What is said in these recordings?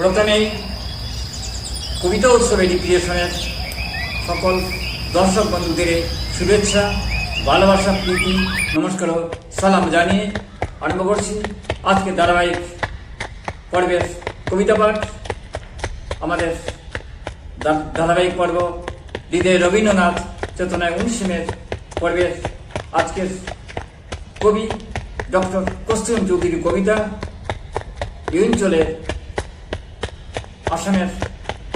প্রথমেই কবিতা উৎসব এডুকেশনের সকল দর্শক বন্ধুদের শুভেচ্ছা, ভালোবাসা, প্রীতি, নমস্কার সালাম জানিয়ে আরম্ভ করছি আজকে ধারাবাহিক পর্বের কবিতা পাঠ। আমাদের ধারাবাহিক পর্ব দিদে রবীন্দ্রনাথ চেতনায় উনিশমের পর্বের আজকের কবি ডক্টর কস্তুম চৌধুরীর কবিতা। এই অঞ্চলের আসামের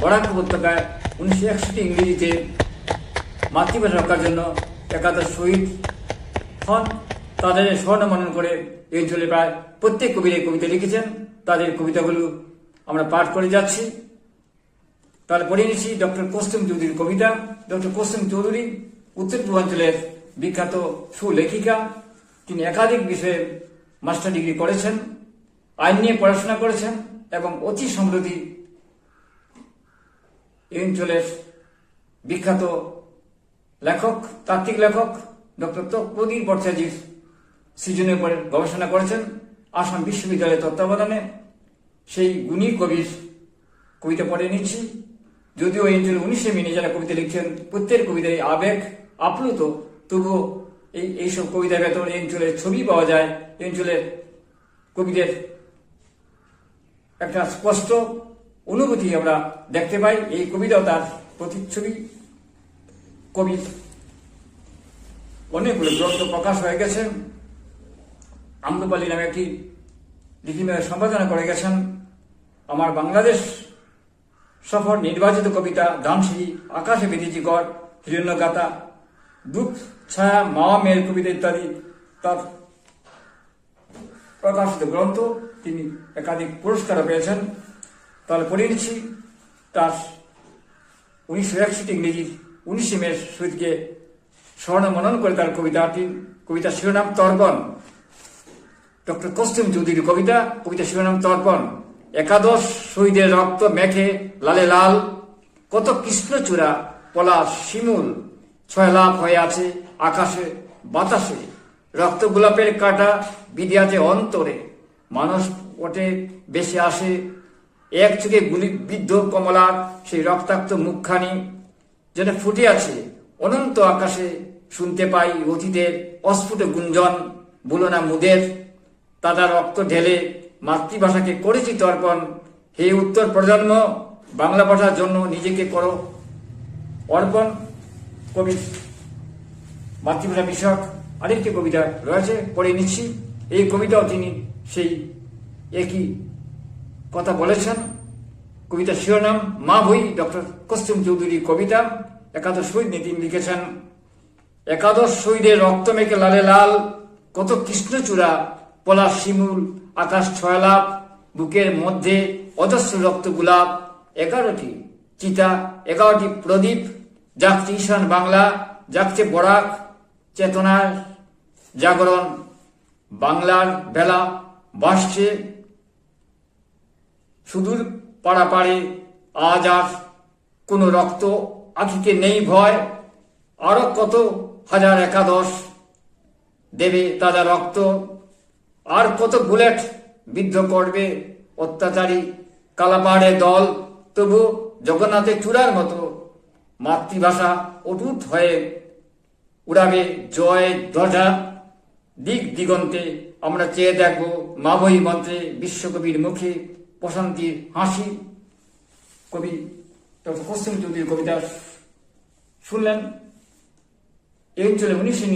বরাক উপত্যকায় উনিশশো একষট্টি ইংরেজিতে মাতৃভাষা রক্ষার জন্য একাদশ শহীদ হন। তাদের স্বর্ণ মনন করে এই অঞ্চলে প্রায় প্রত্যেক কবির কবিতা লিখেছেন। তাদের কবিতাগুলো আমরা পাঠ করে যাচ্ছি। তাহলে পড়ে নিচ্ছি ডক্টর কস্তুম চৌধুরীর কবিতা। ডক্টর কস্তুম চৌধুরী উত্তর পূর্বাঞ্চলের বিখ্যাত সুলেখিকা। তিনি একাধিক বিষয়ে মাস্টার ডিগ্রি করেছেন, আইন নিয়ে পড়াশোনা করেছেন এবং অতি সম্প্রতি এই অঞ্চলের বিখ্যাত লেখক, তাত্ত্বিক লেখক ডক্টর তকবদির ভট্টাচার্যের সৃজনের উপরে গবেষণা করেছেন আসাম বিশ্ববিদ্যালয়ের তত্ত্বাবধানে। সেই গুণী কবির কবিতা পড়ে নিচ্ছি। যদিও এই অঞ্চলে উনিশে মিনি যারা কবিতা লিখছেন, প্রত্যেক কবিতায় আবেগ আপ্লুত। তবুও এই, এইসব কবিতার ভেতর এই অঞ্চলের ছবি পাওয়া যায়। এই অঞ্চলের কবিদের একটা স্পষ্ট অনুভূতি আমরা দেখতে পাই এই কবিতাও তার প্রতিচ্ছবি। কবি অনেকগুলো গ্রন্থ প্রকাশ হয়ে গেছে আম্রপালি নামে একটি লিখিমের সম্পাদনা করে গেছেন। আমার বাংলাদেশ সফর নির্বাচিত কবিতা দানশ্রী আকাশে বেদিজি গড় হিরণ্যগাতা দুঃখ, ছায়া মাওয়া মেয়ের কবিতা ইত্যাদি। তার প্রকাশিত গ্রন্থ তিনি একাধিক পুরস্কারও পেয়েছেন। তাহলে পড়ে নিচ্ছি। তার উনিশশো একষট্টি ইংরেজির উনিশে মে শহীদকে স্বর্ণ মনন করে তার কবিতাটি কবিতা শিরোনাম তর্পণ। ডক্টর কস্তুম চৌধুরীর কবিতা কবিতা শিরোনাম তর্পণ। একাদশ শহীদের রক্ত মেখে লালে লাল, কত কৃষ্ণচূড়া পলাশ শিমুল, ছয় লাভ হয়ে আছে আকাশে বাতাসে, রক্ত গোলাপের কাটা বিধি আছে অন্তরে। মানুষ ওটে বেশি আসে এক চোখে গুলি বিদ্ধ কমলার সেই রক্তাক্ত মুখখানি যেন ফুটে আছে, অনন্ত আকাশে শুনতে পাই অতীতের অস্ফুট গুঞ্জন, বলো না মুদের। তারা রক্ত ঢেলে মাতৃভাষাকে করেছি তর্পণ হে উত্তর প্রজন্ম, বাংলা ভাষার জন্য নিজেকে করো। অর্পণ, কবি, মাতৃভাষা বিষয়ক আরেকটি কবিতা রয়েছে, পড়ে নিচ্ছি। এই কবিতাও তিনি সেই একই কথা বলেছেন। কবিতা শিরোনাম, মা বই, ডক্টর কস্তুম চৌধুরী কবিতা, একাদশ শহীদ নিয়ে লিখেছেন। একাদশ শহীদের রক্ত মেখে লালে লাল, কত কৃষ্ণচূড়া, পলাশ শিমুল, আকাশ ছয় লাভ বুকের মধ্যে অজস্র রক্ত গোলাপ, এগারোটি চিতা, এগারোটি প্রদীপ, জাগছে ঈশান বাংলা, জাগছে বরাক, চেতনার জাগরণ, বাংলার বেলা বাসছে সুদূর পাড়াপাড়ে আজ আর কোনো রক্ত আখিকে নেই ভয়। আরও কত হাজার একাদশ দেবে তাজা রক্ত। আর কত বুলেট বিদ্ধ করবে অত্যাচারী কালাপাহাড়ের দল। তবু জগন্নাথের চূড়ার মতো মাতৃভাষা অটুট হয়ে উড়াবে জয় ধ্বজা। দিক দিগন্তে আমরা চেয়ে দেখব মাবই মন্ত্রে বিশ্বকবির মুখে প্রশান্তির হাসি, কবি ডক্টর কস্তুম চৌধুরীর কবিতা শুনলেন। এই অঞ্চলে উনিশে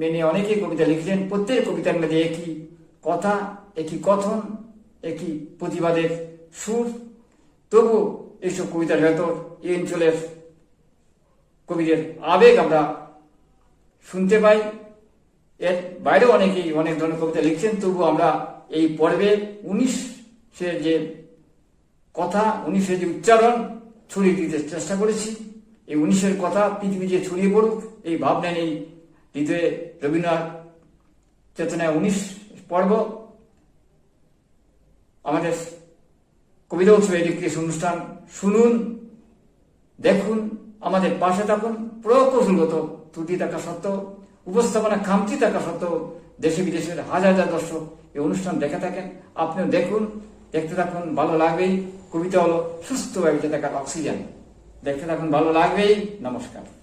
মেনে অনেকেই কবিতা লিখলেন, প্রত্যেক কবিতার মধ্যে একই কথা, একই কথন, একই প্রতিবাদের সুর। তবু এইসব কবিতার ভেতর এই অঞ্চলের কবিদের আবেগ আমরা শুনতে পাই। এর বাইরেও অনেকেই অনেক ধরনের কবিতা লিখছেন তবু আমরা এই পর্বে উনিশের যে কথা উনিশের যে উচ্চারণ ছড়িয়ে দিতে চেষ্টা করেছি, এই উনিশের কথা পৃথিবী যে ছড়িয়ে পড়ুক, এই ভাবনা নেই হৃদয়ে রবীন্দ্রনাথ চেতনায় উনিশ পর্ব, আমাদের কবিতা উৎসব এডুকেশন অনুষ্ঠান শুনুন, দেখুন, আমাদের পাশে থাকুন প্রকৌশলগত ত্রুটি থাকা সত্ত্বেও, উপস্থাপনা খামতি থাকা সত্ত্বেও, দেশে বিদেশের হাজার হাজার দর্শক এই অনুষ্ঠান দেখে থাকেন। আপনিও দেখুন দেখতে থাকুন ভালো লাগবেই। কবিতা হলো সুস্থ একজন অক্সিজেন। দেখতে থাকুন ভালো লাগবেই। নমস্কার।